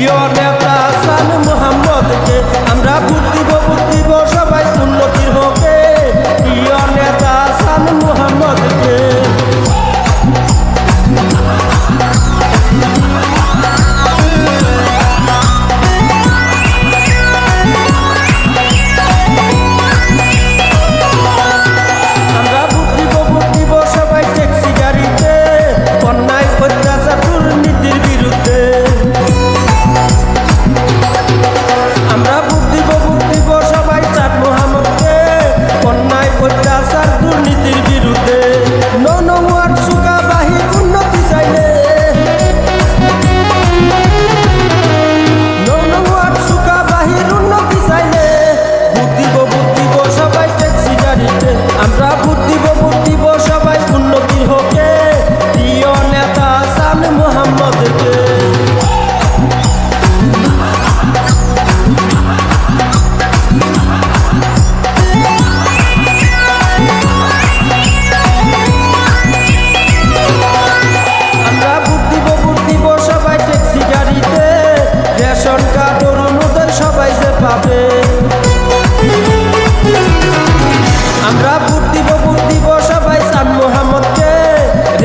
You're devil.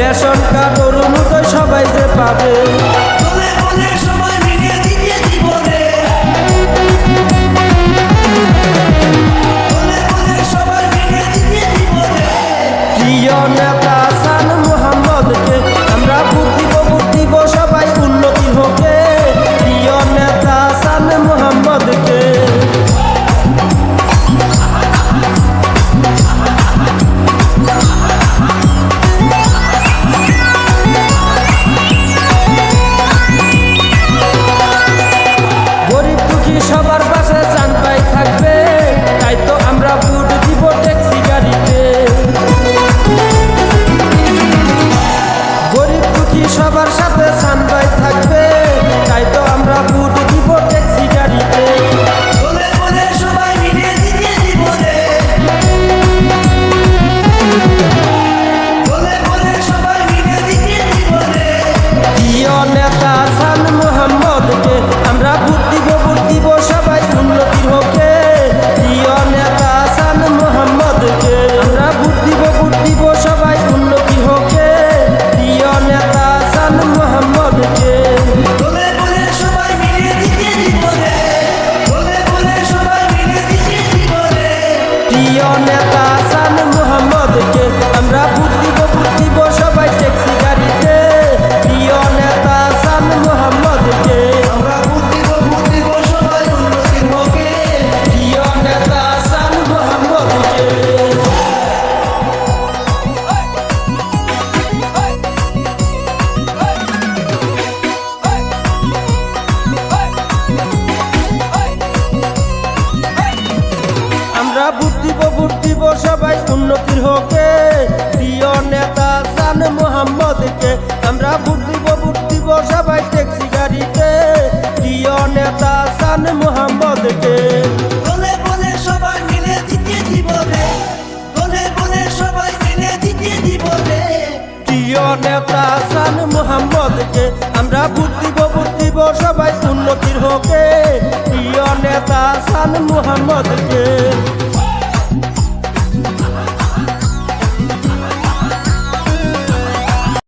Ration card অরুণোদয় সবাই যে পাবে। সবাই উন্নতির হকে। প্রিয় নেতা সান মোহাম্মদকে আমরা বুদ্ধি বুদ্ধি ভোট দিব সবাই ট্যাক্সি গাড়িতে। প্রিয় নেতা জান মোহাম্মদকে। বলে নেতা সান মোহাম্মদকে আমরা বুদ্ধি বুদ্ধি ভোট সবাই উন্নতির হোকে। প্রিয় নেতা সান মোহাম্মদকে।